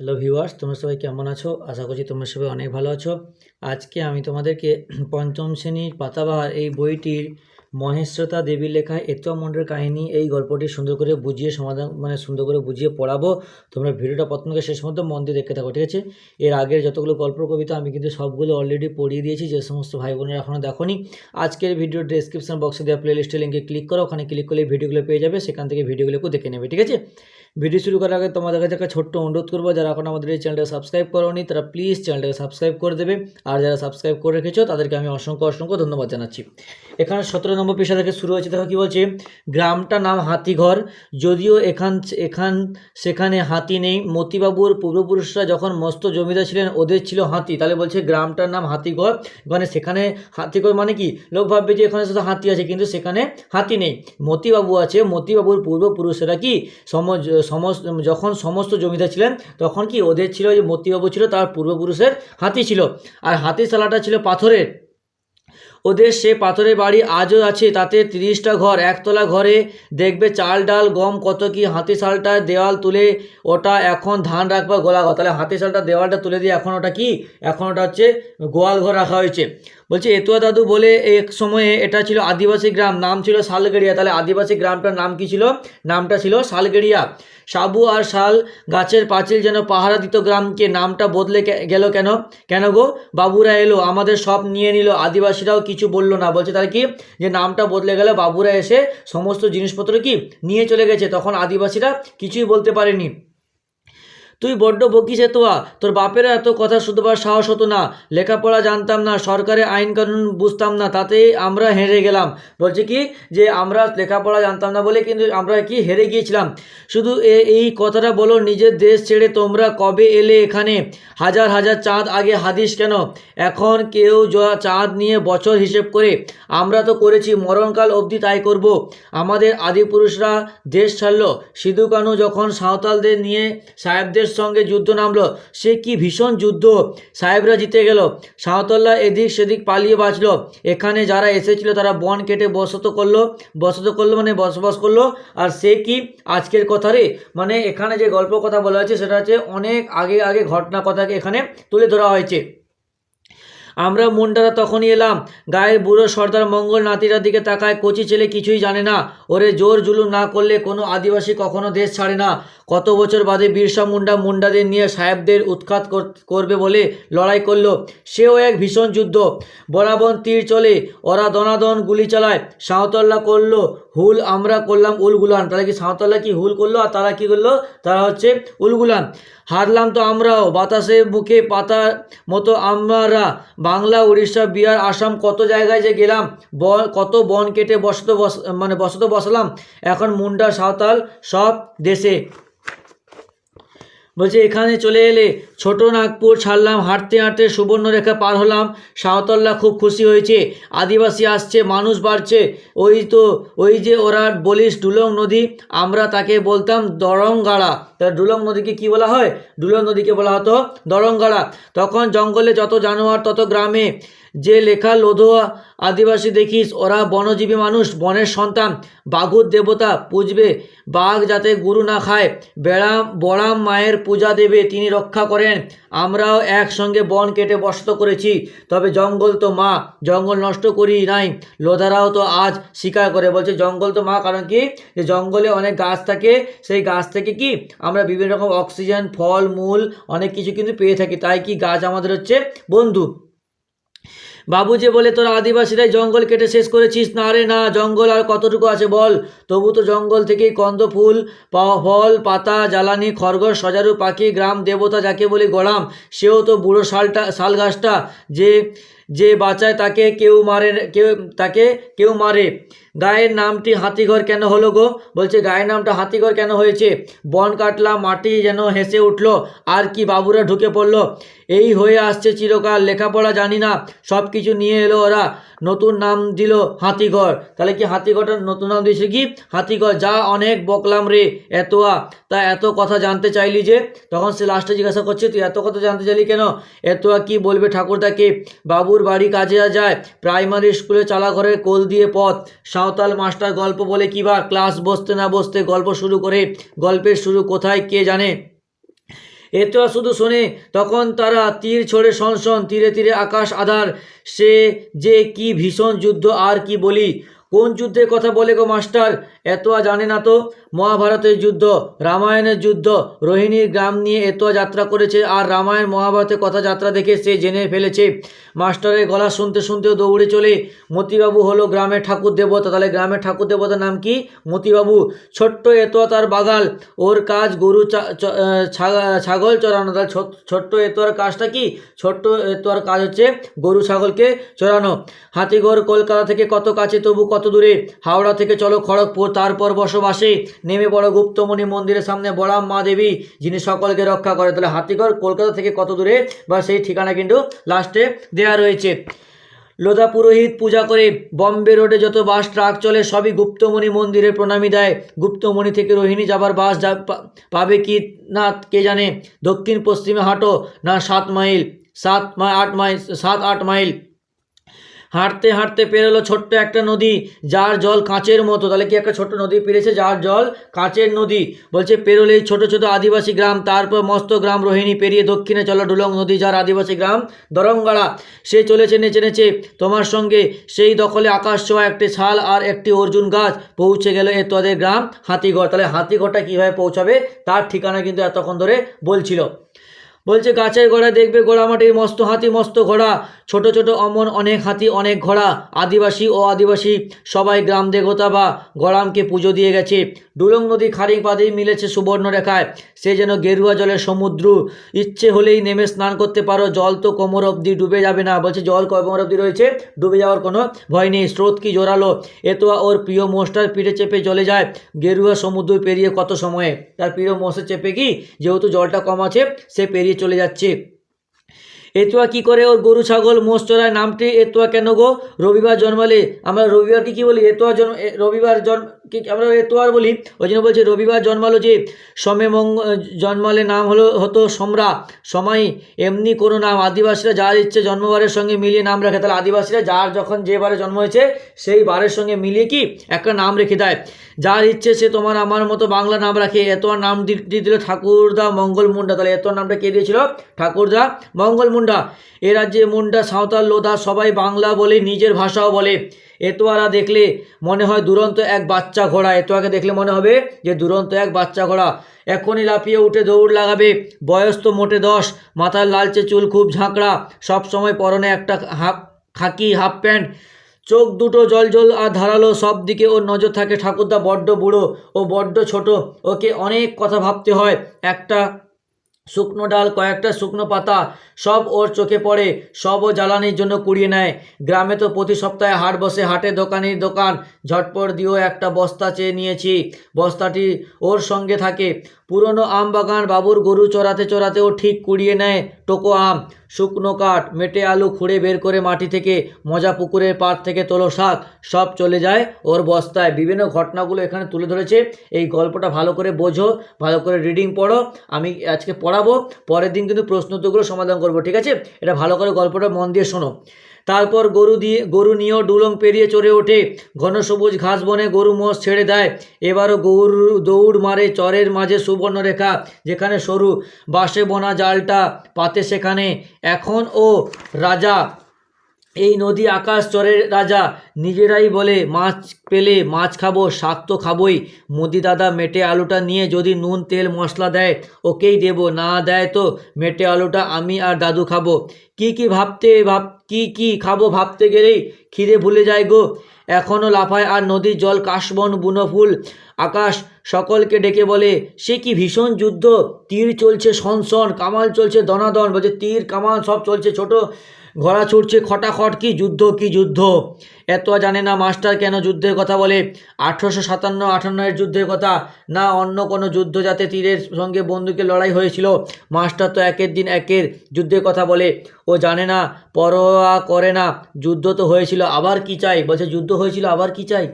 Hello viewers তোমরা সবাই কেমন আছো? আশা করছি তোমরা সবাই অনেক ভালো আছো। আজকে আমি তোমাদেরকে পঞ্চম শ্রেণির পাতাবাহার এই বইটির মহেশ্রতা দেবীর লেখা এতুয়া মন্ডের কাহিনী এই গল্পটি সুন্দর করে বুঝিয়ে সমাধান মানে সুন্দর করে বুঝিয়ে পড়াবো। তোমরা ভিডিওটা প্রথম থেকে শেষ মধ্যে মন দিয়ে দেখতে থাকো, ঠিক আছে? এর আগের যতগুলো গল্প, কবিতা আমি কিন্তু সবগুলো অলরেডি পড়িয়ে দিয়েছি, যে সমস্ত ভাই বোনেরা এখনও দেখোনি। আজকের ভিডিও ডেসক্রিপশন বক্সে দেওয়া প্লে লিস্টের লিঙ্কে ক্লিক করো, ওখানে ক্লিক করলে ভিডিওগুলো পেয়ে যাবে, সেখান থেকে ভিডিওগুলোকেও দেখে নেবে, ঠিক আছে? ভিডিও শুরু করার আগে তোমাদের কাছে একটা ছোট্ট অনুরোধ করব, যারা এখন আমাদের এই চ্যানেলটাকে সাবস্ক্রাইব করোনি, তারা প্লিজ চ্যানেলটাকে সাবস্ক্রাইব করে দেবে। আর যারা সাবস্ক্রাইব করে রেখেছো, তাদেরকে আমি অসংখ্য অসংখ্য ধন্যবাদ জানাচ্ছি। এখানে সতেরো নম্বর পেশা থেকে শুরু হয়েছে। দেখো কী বলছে, গ্রামটা নাম হাতিঘর। যদিও এখান এখান, সেখানে হাতি নেই। মতিবাবুর পূর্বপুরুষরা যখন মস্ত জমিদার ছিলেন, ওদের ছিল হাতি। তাহলে বলছে গ্রামটার নাম হাতিঘর। মানে সেখানে হাতিঘর মানে কি? লোক ভাববে যে এখানে শুধু হাতি আছে, কিন্তু সেখানে হাতি নেই। মতিবাবু আছে। মতিবাবুর পূর্বপুরুষেরা কি? সমজ সমস্ত, যখন সমস্ত জমিদার ছিলেন, তখন কি ওদের ছিল যে মতিবাবু ছিল, তার পূর্বপুরুষের হাতি ছিল। আর হাতিশালাটা ছিল পাথরের। ওদের সে পাথরের বাড়ি আজও আছে, তাতে তিরিশটা ঘর। একতলা ঘরে দেখবে চাল ডাল, গম, কত কি হাতিশালটা দেওয়াল তুলে ওটা এখন ধান রাখবা গোলা ঘর তাহলে হাতিশালটা দেওয়ালটা তুলে দিয়ে এখন ওটা কি? এখন ওটা হচ্ছে গোয়াল ঘর রাখা হয়েছে। বলছে, এতুয়া দাদু বলে এক সময়ে এটা ছিল আদিবাসী গ্রাম, নাম ছিল শালগেড়িয়া। তাহলে আদিবাসী গ্রামটার নাম কি ছিল? নামটা ছিল শালগেড়িয়া। সাবু আর শাল গাছের পাঁচিল যেন পাহারা দিত গ্রামকে নামটা বদলে গেল কেন? কেন গো? বাবুরা এলো, আমাদের সব নিয়ে নিল, আদিবাসীরাও কিছু বলল না। বলছে, তাহলে কি? যে নামটা বদলে গেল, বাবুরা এসে সমস্ত জিনিসপত্র কি? নিয়ে চলে গেছে। তখন আদিবাসীরা কিছুই বলতে পারেনি। তুই বড্ড বকিস তোয়া। তোর বাপেরা এত কথা শুধবার সাহস হতো না। লেখাপড়া জানতাম না সরকারের আইন কানুন বুঝতাম না, তাতেই আমরা হেরে গেলাম। বলছে কি যে, আমরা লেখাপড়া জানতাম না বলে কিন্তু আমরা কি হেরে গিয়েছিলাম? শুধু এই কথাটা বলো, নিজের দেশ ছেড়ে তোমরা কবে এলে এখানে? হাজার হাজার চাঁদ আগে হাদিস কেন? এখন কেউ য- চাঁদ নিয়ে বছর হিসেব করে। আমরা তো করেছি, মরণকাল অবধি তাই করব। আমাদের আদিপুরুষরা দেশ ছাড়লো। সিধু কানু যখন সাঁওতালদের নিয়ে সাহেবদের সঙ্গে যুদ্ধ নামলো। সে কি ভীষণ যুদ্ধ? সাহেবরা জিতে গেল। সাঁওতালরা এদিক সেদিক পালিয়ে বাঁচলো। এখানে যারা এসেছিল তারা বন কেটে বসত করল। বসত করল মানে বসবাস করল। আর সে কি আজকের কথা রে? মানে এখানে যে গল্প কথা বলা হয়েছে সেটা হচ্ছে অনেক আগে আগে ঘটনা কথাকে এখানে তুলে ধরা হয়েছে। আমরা মুন্ডারা তখনই এলাম। গায়ের বুড়ো সর্দার মঙ্গল নাতিরার দিকে তাকায়। কচি ছেলে কিছুই জানে না। ওরে জোর জুলুম না করলে কোনো আদিবাসী কখনো দেশ ছাড়ে না। কত বছর বাদে বিরসা মুন্ডা মুন্ডাদের নিয়ে সাহেবদের উৎখাত কর- করবে বলে লড়াই করল। সেও এক ভীষণ যুদ্ধ। বরাবন তীর চলে, ওরা দনাদন গুলি চালায়। সাঁওতাল্লা করল, হুল, আমরা করলাম উলগুলান তারা কি সাঁওতাল্লা কি হুল করল আর তারা কি করল? তারা হচ্ছে উলগুলান হারলাম তো আমরাও। বাতাসে বুকে পাতা মতো আমরা। বাংলা, উড়িষ্যা, বিহার, আসাম কত জায়গায় যে গেলাম। বন কত বন কেটে বসত বস মানে বসত বসালাম। এখন মুন্ডা, সাঁওতাল সব দেশে। বলছে, এখানে চলে এলে ছোট নাগপুর ছাড়লাম, হাঁটতে হাঁটতে সুবর্ণরেখা পার হলাম। সাঁওতালরা খুব খুশি হয়েছে, আদিবাসী আসছে, মানুষ বাড়ছে। ওই তো, ওই যে ওরা বলিস ডুলং নদী, আমরা তাকে বলতাম দরংগাড়া তা ডুলং নদীকে কি বলা হয়? ডুলং নদীকে বলা হতো দরংগাড়া তখন জঙ্গলে যত জানোয়ার, তত গ্রামে যে লেখা লোধোয়া আদিবাসী দেখিস, ওরা বনজীবী মানুষ, বনের সন্তান। বাঘুর দেবতা পুজবে, বাঘ যাতে গুরু না খায়। বেড়াম বড়াম মায়ের পূজা দেবে, তিনি রক্ষা করেন। আমরাও একসঙ্গে বন কেটে বসত করেছি, তবে জঙ্গল তো মা, জঙ্গল নষ্ট করি নাই। লোধারাও তো আজ শিকার করে। বলছে, জঙ্গল তো মা, কারণ কি? যে জঙ্গলে অনেক গাছ থাকে, সেই গাছ থেকে কি? আমরা বিভিন্ন রকম অক্সিজেন, ফল, মূল, অনেক কিছু কিন্তু পেয়ে থাকি। তাই কি গাছ আমাদের হচ্ছে বন্ধু? বাবু যে বলে, তোরা আদিবাসীরাই জঙ্গল কেটে শেষ করেছিস। না রে, না, জঙ্গল আর কতটুকু আছে বল। তবু তো জঙ্গল থেকেই কন্দ, ফুল ফল, পাতা, জ্বালানি, খরগোশ, সজারু, পাখি, গ্রাম দেবতা যাকে বলি গড়াম সেও তো বুড়ো শালটা শাল গাছটা যে যে বাঁচায় তাকে কেউ মারে, কেউ, তাকে কেউ মারে। গায়ের নামটি হাতিঘর কেন হলো গো? বলছে, গায়ের নামটা হাতিঘর কেন হয়েছে? বন কাটলা, মাটি যেন হেসে উঠল, আর কি বাবুরা ঢুকে পড়ল? এই হয়ে আসছে চিরকাল, লেখাপড়া জানি না সব কিছু নিয়ে এলো ওরা। নতুন নাম দিল হাতিঘর তাহলে কি হাতিঘরটা নতুন নাম দিয়েছে কি? হাতিঘর যা অনেক বকলাম রে, এতয়া। তা এত কথা জানতে চাইলি যে? তখন সে লাস্টে জিজ্ঞাসা করছে, তুই এত কথা জানতে চাইলি কেন? এতয়া কি বলবে ঠাকুরদাকে? বাবুর বাড়ি কাজে যায়, প্রাইমারি স্কুলে চালা চালাঘরের কোল দিয়ে পথ সাঁওতাল মাস্টার গল্প বলে কি বা ক্লাস বসতে না বসতে গল্প শুরু করে? গল্পের শুরু কোথায়? কে জানে? এত শুধু শোনে, তখন তারা তীর ছড়ে সনসন, তীরে তীরে আকাশ আধার। সে যে কি ভীষণ যুদ্ধ, আর কি বলি? কোন যুদ্ধের কথা বলে গো মাস্টার? এত জানে না তো? মহাভারতের যুদ্ধ, রামায়ণের যুদ্ধ, রোহিণীর গ্রাম নিয়ে এত যাত্রা করেছে আর রামায়ণ মহাভারতের কথা যাত্রা দেখে সে জেনে ফেলেছে। মাস্টারের গলা শুনতে শুনতেও দৌড়ে চলে মতিবাবু হলো গ্রামের ঠাকুর দেবতা। তাহলে গ্রামের ঠাকুর দেবতার নাম কি? মতিবাবু। ছোট্ট এত তার বাগাল। ওর কাজ গরু ছাগল চড়ানো। তাহলে ছোট্ট এতোয়ার কাজটা কি? ছোট্ট এতোয়ার কাজ হচ্ছে গরু ছাগলকে চড়ানো। হাতিগড় কলকাতা থেকে কত কাছে তবু কত দূরে? হাওড়া থেকে চলো খড়গপুর। তারপর বসবাসে। নেমে পড়ো গুপ্তমণি মন্দিরের সামনে, বড়াম মা দেবী, যিনি সকলকে রক্ষা করে। তাহলে হাতিগড় কলকাতা থেকে কত দূরে? বা সেই ঠিকানা কিন্তু লাস্টে দেয়া রয়েছে। লোধা পুরোহিত পূজা করে বম্বে রোডে যত বাস, ট্রাক চলে, সবই গুপ্তমণি মন্দিরে প্রণামী দেয়। গুপ্তমণি থেকে রোহিণী যাবার বাস যা পাবে কি না, কে জানে? দক্ষিণ পশ্চিমে হাঁটো না সাত মাইল, সাত আট মাইল, সাত, আট মাইল। হাঁটতে হাঁটতে পেরোলো ছোট্ট একটা নদী, যার জল কাঁচের মতো। তাহলে কি একটা ছোট্ট নদী পেরেছে যার জল কাঁচের নদী। বলছে পেরোলেই ছোট ছোট আদিবাসী গ্রাম, তারপর মস্ত গ্রাম রোহিণী পেরিয়ে দক্ষিণে চলো ডুলং নদী, যার আদিবাসী গ্রাম দরঙ্গাড়া। সে চলেছে, নেচে নেচে। তোমার সঙ্গে সেই দখলে আকাশ ছোঁয়া একটি ছাল আর একটি অর্জুন গাছ। পৌঁছে গেল এ তোদের গ্রাম হাতিগড়। তাহলে হাতিগড়টা কীভাবে পৌঁছাবে? তার ঠিকানা কিন্তু এতক্ষণ ধরে বলছিল। বলছে, গাছের গোড়ায় দেখবে গোড়া মাটির মস্ত হাতি, মস্ত ঘোড়া। ছোট ছোট অমন অনেক হাতি, অনেক ঘোড়া। আদিবাসী ও আদিবাসী সবাই গ্রাম দেবতা বা গড়ামকে পুজো দিয়ে গেছে। ডুলং নদী খারিক বাদেই মিলেছে সুবর্ণ রেখায় সে যেন গেরুয়া জলের সমুদ্র। ইচ্ছে হলেই নেমে স্নান করতে পারো। জল তো কোমর অবধি ডুবে যাবে না। বলছে, জল কোমর অবধি রয়েছে, ডুবে যাওয়ার কোনো ভয় নেই। স্রোত কি জোরালো। এতো ওর প্রিয় মোষটার পিঠে চেপে জলে যায়। গেরুয়া সমুদ্র পেরিয়ে কত সময়ে? তার প্রিয় মোষে চেপে কি? যেহেতু জলটা কম আছে, সে পেরিয়ে চলে যাচ্ছে। এতুয়া কি করে ওর গরু, ছাগল, মোষ চড়ায় নামটি? এতুয়া কেন গো? রবিবার জন্মালে। আমরা রবিবারকে কি বলি? এতুয়া জন্ম রবিবার জন্ম কি আমরা এতুয়ার বলি? ওই জন্য বলছি রবিবার জন্মালো যে, সমে মঙ্গ জন্মালে নাম হলো হতো সমরা। সময় এমনি কোনো নাম। আদিবাসীরা যার ইচ্ছে জন্মবারের সঙ্গে মিলিয়ে নাম রাখে। তাহলে আদিবাসীরা যার যখন যে বারে জন্ম হয়েছে, সেই বারের সঙ্গে মিলিয়ে কি একটা নাম রেখে দেয়। যার ইচ্ছে সে তোমার আমার মতো বাংলা নাম রাখে। এতোয়ার নাম দিয়ে দিল ঠাকুরদা মঙ্গল মুন্ডা তাহলে এতোয়ার নামটা কে দিয়েছিল? ঠাকুরদা মঙ্গল মুন্ডা। এ রাজ্যে মুন্ডা, সাঁওতাল, লোধা সবাই বাংলা বলে, নিজের ভাষাও বলে। এতোয়ারা দেখলে মনে হয় দুরন্ত এক বাচ্চা ঘোড়া। এতোয়াকে দেখলে মনে হবে যে দুরন্ত এক বাচ্চা ঘোড়া। এখনই লাফিয়ে উঠে দৌড় লাগাবে। বয়স তো মোটে দশ। মাথার লালচে চুল, খুব ঝাঁকড়া। সব সময় পরনে একটা হাফ, খাকি হাফ প্যান্ট। চোখ দুটো জল জল আর ধারালো, সব দিকে ওর নজর থাকে ঠাকুরদা বড্ড বুড়ো ও বড্ড ছোট। ওকে অনেক কথা ভাবতে হয়। একটা শুকনো ডাল, কয়েকটা শুকনো পাতা, সব ওর চোখে পড়ে সব ও জ্বালানির জন্য কুড়িয়ে নেয়। গ্রামে তো প্রতি সপ্তাহে হাট বসে হাটে দোকানের দোকান, ঝটপট দিয়েও একটা বস্তা চেয়ে নিয়েছি। বস্তাটি ওর সঙ্গে থাকে। পুরনো আম বাগান বাবুর গরু চড়াতে চড়াতেও ঠিক কুড়িয়ে নেয় টোকো আম। শুকনো কাঠ, মেটে আলু খুঁড়ে বের করে মাটি থেকে, মজা পুকুরের পাড় থেকে তোলো শাক, সব চলে যায় ওর বস্তায়। বিভিন্ন ঘটনাগুলো এখানে তুলে ধরেছে। এই গল্পটা ভালো করে বোঝো, ভালো করে রিডিং পড়ো। আমি আজকে পড়াবো, পরের দিন কিন্তু প্রশ্ন উত্তরগুলো সমাধান করব, ঠিক আছে? এটা ভালো করে গল্পটা মন দিয়ে শোনো। তারপর গরু দিয়ে, গরু নিয়েও ডুলং পেরিয়ে চড়ে ওঠে। ঘন সবুজ ঘাস বনে গরু মোষ ছেড়ে দেয়। এবারও গরু দৌড় মারে চরের মাঝে সুবর্ণরেখা, যেখানে সরু বাঁশে বোনা জালটা পাতে সেখানে। এখন ও রাজা এই নদী আকাশ চরের রাজা নিজেরাই বলে, মাছ পেলে মাছ খাব, শাক তো খাবোই মুদি দাদা মেটে আলুটা নিয়ে যদি নুন, তেল, মশলা দেয়, ওকেই দেবো। না দেয় তো মেটে আলুটা আমি আর দাদু খাব। কি কি ভাবতে ভাব, কি কি খাব ভাবতে গেলেই খিদে ভুলে যায় গো। এখনও লাফায় আর নদীর জল, কাশবন বুনো ফুল আকাশ সকলকে ডেকে বলে, সে কি ভীষণ যুদ্ধ? তীর চলছে সনসন কামাল চলছে দনাদন, বলছে তীর, কামাল সব চলছে ছোট ঘোড়া ছুটছে খটাখট, কি যুদ্ধ কি যুদ্ধ? এত জানে না মাস্টার কেন যুদ্ধের কথা বলে? আঠেরোশো সাতান্ন আটান্নের যুদ্ধের কথা? না, অন্য কোনো যুদ্ধ যাতে তীরের সঙ্গে বন্দুকের লড়াই হয়েছিল? মাস্টার তো একের দিন একের যুদ্ধের কথা বলে। ও জানে না, পরোয়া করে না, যুদ্ধ তো হয়েছিল, আবার কি চাই? বলছে, যুদ্ধ হয়েছিল, আবার কি চাই?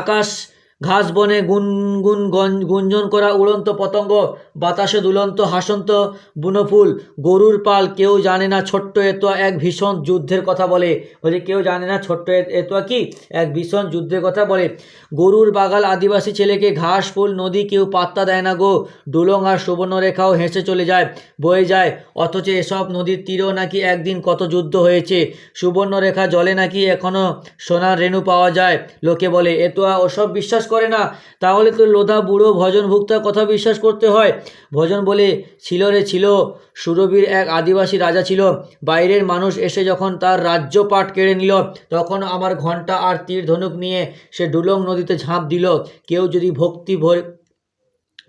আকাশ ঘাস বনে গুনগুন গন- গুঞ্জন করা উড়ন্ত পতঙ্গ, বাতাসে দুলন্ত হাসন্ত বুনোফুল, গরুর পাল কেউ জানে না ছোট্ট এতোয়া এক ভীষণ যুদ্ধের কথা বলে। বলে, কেউ জানে না ছোট্ট এতোয়া কি? এক ভীষণ যুদ্ধের কথা বলে। গরুর বাগাল আদিবাসী ছেলেকে ঘাস, ফুল, নদী কেউ পাত্তা দেয় না গো। ডুলং আর সুবর্ণরেখাও হেসে চলে যায়, বয়ে যায়। অথচ এসব নদীর তীরেও নাকি একদিন কত যুদ্ধ হয়েছে। সুবর্ণরেখা জলে নাকি এখনও সোনার রেণু পাওয়া যায়, লোকে বলে। এতোয়া ওসব বিশ্বাস করে না, তাহলে তো লোধা বুড়ো ভজন ভুক্তার কথা বিশ্বাস করতে হয়। ভজন বলে, ছিল রে, ছিল। সুরবীর এক আদিবাসী রাজা ছিল। বাইরের মানুষ এসে যখন তার রাজ্য পাট কেড়ে নিল, তখন আমার ঘণ্টা আর তীর ধনুক নিয়ে সে ডুলং নদীতে ঝাঁপ দিল। কেউ যদি ভক্তি ভরে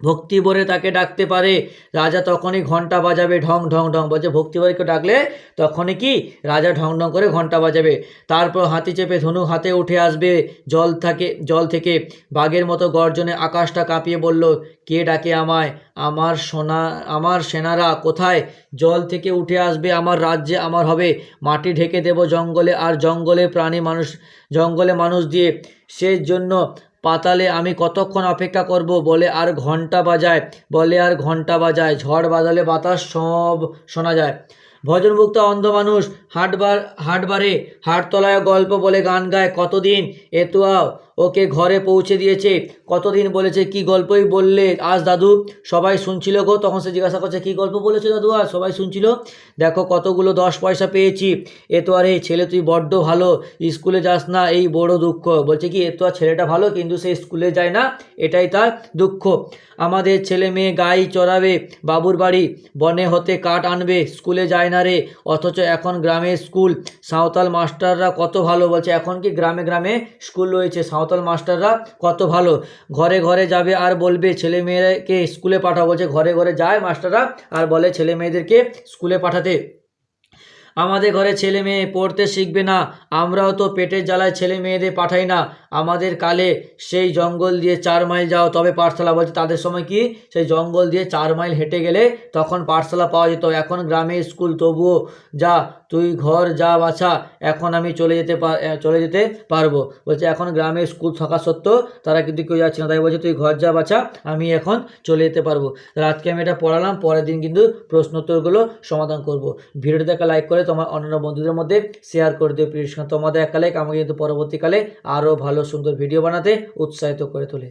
ভক্তি তাকে ডাকতে পারে। রাজা তখনই ঘণ্টা বাজাবে, ঢং ঢং ঢং। বলছে, ভক্তি কেউ ডাকলে তখনই কি? রাজা ঢং ঢং করে ঘণ্টা বাজাবে। তারপর হাতি চেপে ধনু হাতে উঠে আসবে। জল থাকে, জল থেকে বাঘের মতো গর্জনে আকাশটা কাঁপিয়ে বলল, কে ডাকে আমায়? আমার সোনা, আমার সেনারা কোথায়? জল থেকে উঠে আসবে, আমার রাজ্যে আমার হবে। মাটি ঢেকে দেব জঙ্গলে, আর জঙ্গলে প্রাণী মানুষ, জঙ্গলে মানুষ দিয়ে। সেই জন্য পাতালে আমি কতক্ষণ অপেক্ষা করব? বলে আর ঘণ্টা বাজায়, বলে আর ঘণ্টা বাজায়, ঝড় বাদলে বাতাস সব শোনা যায়। ভজনভুক্ত অন্ধ মানুষ হাটবার, হাটবারে, হাটতলায় গল্প বলে গান গায়, কতদিন? এতুয়া ওকে ঘরে পৌঁছে দিয়েছে। কতদিন বলেছে, কি গল্পই বললে? আজ দাদু সবাই শুনছিল গো, তখন সে জিজ্ঞাসা করছে, কি গল্প বলেছে দাদু আজ? সবাই শুনছিল। দেখো কতগুলো দশ পয়সা পেয়েছি। এ তো আর এই ছেলে তুই বড্ড ভালো, স্কুলে যাস না, এই বড় দুঃখ। বলছে কি, এ তো আর ছেলেটা ভালো, কিন্তু সে স্কুলে যায় না, এটাই তার দুঃখ। আমাদের ছেলে মেয়ে গাই চড়াবে, বাবুর বাড়ি বনে হতে কাঠ আনবে, স্কুলে যায় না রে, অথচ এখন গ্রামে স্কুল। সাঁওতাল মাস্টাররা কত ভালো, বলছে, এখন কি গ্রামে গ্রামে স্কুল রয়েছে? সাঁওতাল মাস্টাররা কত ভালো। ঘরে ঘরে যাবে আর বলবে ছেলে মেয়েকে স্কুলে পাঠাবো যে ঘরে ঘরে যায় মাস্টাররা আর বলে ছেলে মেয়েদেরকে স্কুলে পাঠাতে। আমাদের ঘরে ছেলে মেয়ে পড়তে শিখবে না, আমরাও তো পেটের জ্বালায় ছেলে মেয়েদের পাঠাই না। আমাদের কালে সেই জঙ্গল দিয়ে চার মাইল যাও, তবে পাঠশালা বলছে তাদের সময় কি? সেই জঙ্গল দিয়ে চার মাইল হেঁটে গেলে তখন পাঠশালা পাওয়া যেত। এখন গ্রামে স্কুল, তবুও যা, তুই ঘর যা বাছা, এখন আমি চলে যেতে চলে যেতে পারব। বলছে, এখন গ্রামে স্কুল থাকা সত্ত্বেও তারা কিন্তু কেউ যাচ্ছে না। তাই বলছে, তুই ঘর যা বাছা, আমি এখন চলে যেতে পারব। আজকে আমি এটা পড়ালাম, পরের দিন কিন্তু প্রশ্ন উত্তরগুলো সমাধান করব। ভিডিওটি একটা লাইক করে তোমার অন্যান্য বন্ধুদের মধ্যে শেয়ার করে দিও, প্রিয় তোমাদের একটা লাইক আমাকে কিন্তু পরবর্তীকালে আরও ভালো সুন্দর ভিডিও বানাতে উৎসাহিত করে তোলে।